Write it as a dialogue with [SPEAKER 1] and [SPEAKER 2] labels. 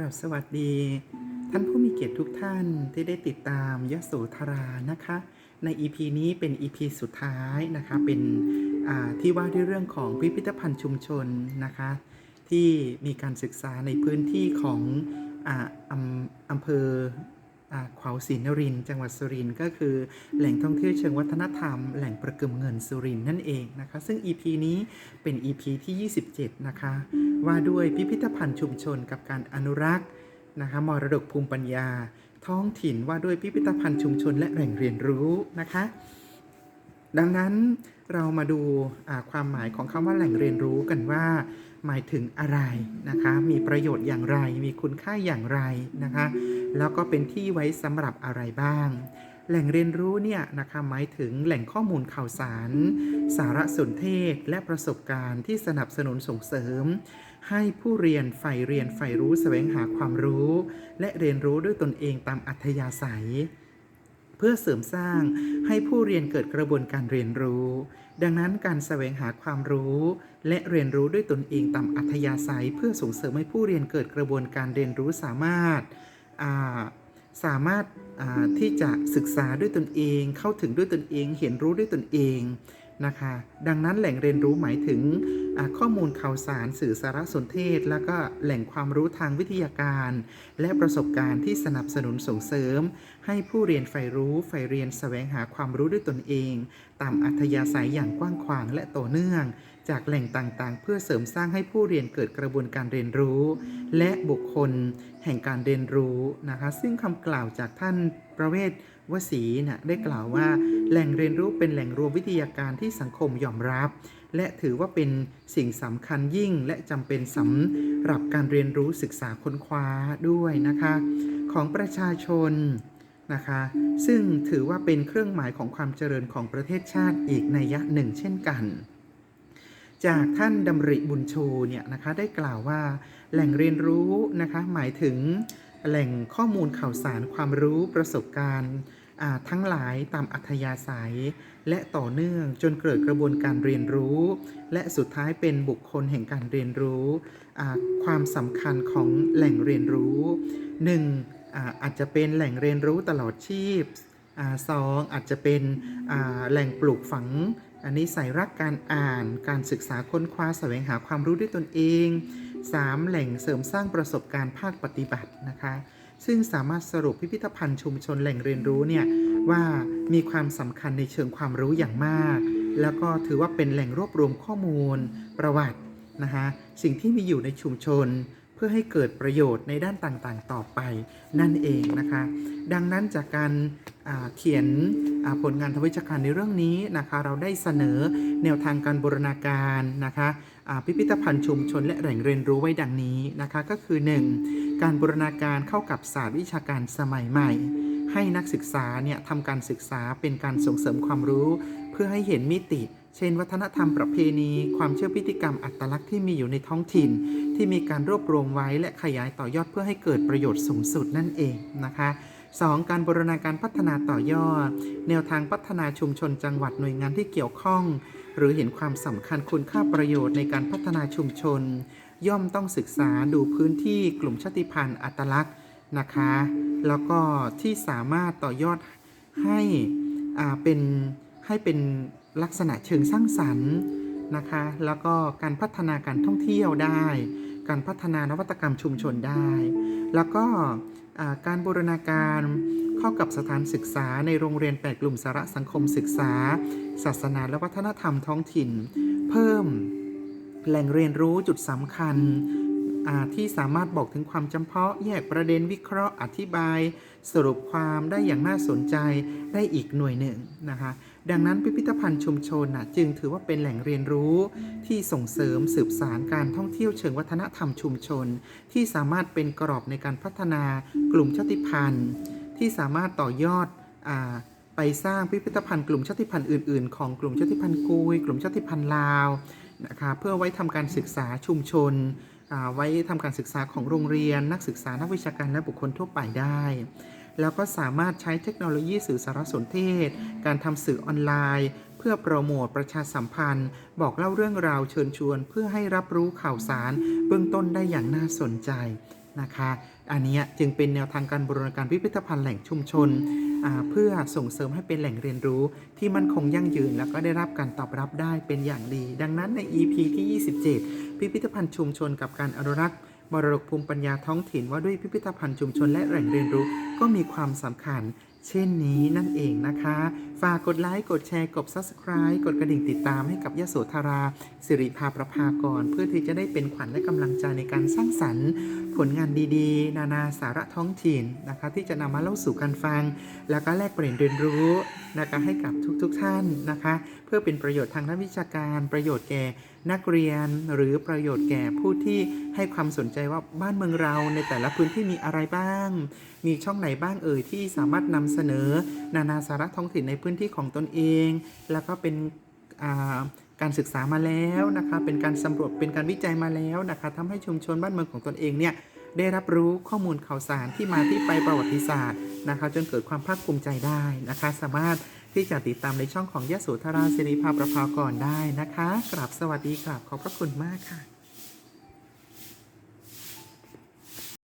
[SPEAKER 1] ครับสวัสดี ท่านผู้มีเกียรติทุกท่านที่ได้ติดตามยโสธรานะคะ ใน EP นี้เป็น EP สุดท้ายนะคะ เป็นที่ว่าด้วยเรื่องของพิพิธภัณฑ์ชุมชนนะคะ ที่มีการศึกษาในพื้นที่ของออำอำเภอ ขวาวศรีนรินจังหวัดสุรินทร์ก็คือแหล่งท่องเที่ยวเชิงวัฒนธรรม แหล่งประกึมเงินสุรินทร์นั่นเองนะคะ ซึ่ง EP นี้เป็น EP ที่ 27 นะคะ ว่าด้วยพิพิธภัณฑ์ชุมชนกับการอนุรักษ์นะคะมรดกภูมิปัญญา ท้องถิ่นว่าด้วยพิพิธภัณฑ์ชุมชนและแหล่งเรียนรู้นะคะ ดังนั้นเรามาดูความหมายของคำว่าแหล่งเรียนรู้กันว่า หมายถึงอะไรนะคะ มีประโยชน์อย่างไร มีคุณค่าอย่างไรนะคะ แล้วก็เป็นที่ไว้สำหรับอะไรบ้าง แหล่งเรียนรู้เนี่ยนะคะหมายถึงแหล่งข้อมูลข่าวสาร สารสนเทศ และประสบการณ์ที่สนับสนุนส่งเสริม ให้ผู้เรียนใฝ่เรียนใฝ่รู้แสวงหาความรู้ และเรียนรู้ด้วยตนเองตามอัธยาศัย พื่อเสริมสร้างให้ผู้เรียนเกิดกระบวนการเรียนรู้ ดังนั้นการแสวงหาความรู้ และเรียนรู้ด้วยตนเองตามอัธยาศัย เพื่อส่งเสริมให้ผู้เรียนเกิดกระบวนการเรียนรู้สามารถสามารถที่จะศึกษาด้วยตนเอง เข้าถึงด้วยตนเอง เห็นรู้ด้วยตนเอง นะคะ ดังนั้นแหล่งเรียนรู้หมายถึงข้อมูลข่าวสารสื่อสารสนเทศ แล้วก็แหล่งความรู้ทางวิทยาการ และประสบการณ์ที่สนับสนุนส่งเสริม ให้ผู้เรียนใฝ่รู้ใฝ่เรียนแสวงหาความรู้ด้วยตนเอง ตามอัธยาศัยอย่างกว้างขวางและต่อเนื่อง จากแหล่งต่างๆ เพื่อเสริมสร้างให้ผู้เรียนเกิดกระบวนการเรียนรู้ และบุคคล แห่งการเรียนรู้นะคะ ซึ่งคำกล่าวจากท่านประเวศ วสีนะได้กล่าวว่า แหล่งเรียนรู้เป็นแหล่งรวมวิทยาการที่สังคมยอมรับ และถือว่าเป็นสิ่งสำคัญยิ่ง และจำเป็นสำหรับการเรียนรู้ศึกษาค้นคว้าด้วยนะคะ ของประชาชนนะคะ ซึ่งถือว่าเป็นเครื่องหมายของความเจริญของประเทศชาติอีกในยยะหนึ่ง เช่นกันจากท่านดำริบุญชูเนี่ยนะคะได้กล่าวว่าแหล่งเรียนรู้นะคะหมายถึง แหล่งข้อมูลข่าวสารความรู้ประสบการณ์ทั้งหลายตามอัธยาศัย และต่อเนื่องจนเกิดกระบวนการเรียนรู้ และสุดท้ายเป็นบุคคลแห่งการเรียนรู้ความสำคัญของแหล่งเรียนรู้ 1. อาอาจจะเป็นแหล่งเรียนรู้ตลอดชีพอสองอาจจะเป็นแหล่งปลูกฝังอันนี้ใส่รักการอ่าน การศึกษาค้นคว้าแสวงหาความรู้ด้วยตนเอง 3. แหล่งเสริมสร้างประสบการณ์ภาคปฏิบัตินะคะ ซึ่งสามารถสรุปพิพิธภัณฑ์ชุมชนแหล่งเรียนรู้เนี่ยว่ามีความสำคัญในเชิงความรู้อย่างมาก แล้วก็ถือว่าเป็นแหล่งรวบรวมข้อมูลประวัตินะคะสิ่งที่มีอยู่ในชุมชน เพื่อให้เกิดประโยชน์ในด้านต่างๆ ต่อไปนั่นเองนะคะ ดังนั้นจากการเขียนผลงานทวิชาการในเรื่องนี้นะคะ เราได้เสนอแนวทางการบูรณาการนะคะพิพิธภัณฑ์ชุมชนและแหล่งเรียนรู้ไว้ดังนี้นะคะ ก็คือ 1. การบูรณาการเข้ากับศาสตร์วิชาการสมัยใหม่ ให้นักศึกษาเนี่ยทำการศึกษาเป็นการส่งเสริมความรู้ เพื่อให้เห็นมิติ เช่น วัฒนธรรมประเพณี ความเชื่อพิธีกรรมอัตลักษณ์ที่มีอยู่ในท้องถิ่น ที่มีการรวบรวมไว้และขยายต่อยอดเพื่อให้เกิดประโยชน์สูงสุดนั่นเองนะคะ 2. การบูรณาการพัฒนาต่อยอด แนวทางพัฒนาชุมชนจังหวัดหน่วยงานที่เกี่ยวข้อง หรือเห็นความสำคัญคุณค่าประโยชน์ในการพัฒนาชุมชน ย่อมต้องศึกษาดูพื้นที่กลุ่มชาติพันธุ์อัตลักษณ์ นะคะ แล้วก็ที่สามารถต่อยอดให้อ่าเป็นให้เป็นลักษณะเชิงสร้างสรรค์นะคะ แล้วก็การพัฒนาการท่องเที่ยวได้ การพัฒนานวัตกรรมชุมชนได้ แล้วก็การบูรณาการเข้ากับสถานศึกษาในโรงเรียน 8 กลุ่มสาระสังคมศึกษา ศาสนาและวัฒนธรรมท้องถิ่น เพิ่มแหล่งเรียนรู้จุดสำคัญ ที่สามารถบอกถึงความจำเพาะ แยกประเด็นวิเคราะห์อธิบาย สรุปความได้อย่างน่าสนใจได้อีกหน่วยหนึ่งนะคะดังนั้นพิพิธภัณฑ์ชุมชนนะจึงถือว่าเป็นแหล่งเรียนรู้ที่ส่งเสริมสืบสารการท่องเที่ยวเชิงวัฒนธรรมชุมชน ที่สามารถเป็นกรอบในการพัฒนากลุ่มชาติพันธุ์ ที่สามารถต่อยอดอไปสร้างพิพิธภัณฑ์กลุ่มชาติพันธุ์อื่น ๆ ของกลุ่มชาติพันธุ์กุย กลุ่มชาติพันธุ์ลาวนะคะเพื่อไว้ทำการศึกษาชุมชน ไว้ทำการศึกษาของโรงเรียน นักศึกษานักวิชาการและบุคคลทั่วไปได้ แล้วก็สามารถใช้เทคโนโลยีสื่อสารสนเทศ การทำสื่อออนไลน์เพื่อโปรโมทประชาสัมพันธ์ บอกเล่าเรื่องราวเชิญชวน เพื่อให้รับรู้ข่าวสาร เบื้องต้นได้อย่างน่าสนใจนะคะ อันนี้จึงเป็นแนวทางการบูรณาการพิพิธภัณฑ์แหล่งชุมชน เพื่อส่งเสริมให้เป็นแหล่งเรียนรู้ที่มั่นคงยั่งยืน แล้วก็ได้รับการตอบรับได้เป็นอย่างดี ดังนั้นใน EP ที่ 27 พิพิธภัณฑ์ชุมชนกับการอนุรักษ์มรดกภูมิปัญญาท้องถิ่นว่าด้วยพิพิธภัณฑ์ชุมชนและแหล่งเรียนรู้ก็มีความสำคัญ เช่นนี้นั่นเองนะคะ ฝากกดไลค์ กดแชร์ กด Subscribe กดกระดิ่งติดตามให้กับยโสธรา สิริภาประภากร เพื่อที่จะได้เป็นขวัญและกำลังใจในการสร้างสรรค์ ผลงานดีๆ นานาสาระท้องถิ่นนะคะ ที่จะนำมาเล่าสู่กันฟัง แล้วก็แลกเปลี่ยนเรียนรู้นะคะให้กับทุกๆทท่านนะคะ เพื่อเป็นประโยชน์ทางด้านวิชาการประโยชน์แก่นักเรียนหรือประโยชน์แก่ผู้ที่ให้ความสนใจว่าบ้านเมืองเราในแต่ละพื้นที่มีอะไรบ้าง มีช่องไหนบ้างเอ่ยที่สามารถนำเสนอ นานาสาระท้องถิ่นในพื้นที่ของตนเอง แล้วก็เป็นอ่าการศึกษามาแล้วนะคะเป็นการสำรวจเป็นการวิจัยมาแล้วนะคะทำให้ชุมชนบ้านเมืองของตนเองเนี่ยได้รับรู้ข้อมูลข่าวสารที่มาที่ไปประวัติศาสตร์นะคะจนเกิดความภาคภูมิใจได้นะคะ สามารถที่จะติดตามในช่องของยะโสธราศิริภาประภากรได้นะคะกราบสวัสดีกราบขอบพระคุณมากค่ะ